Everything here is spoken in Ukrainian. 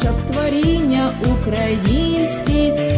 крізь творіння, українські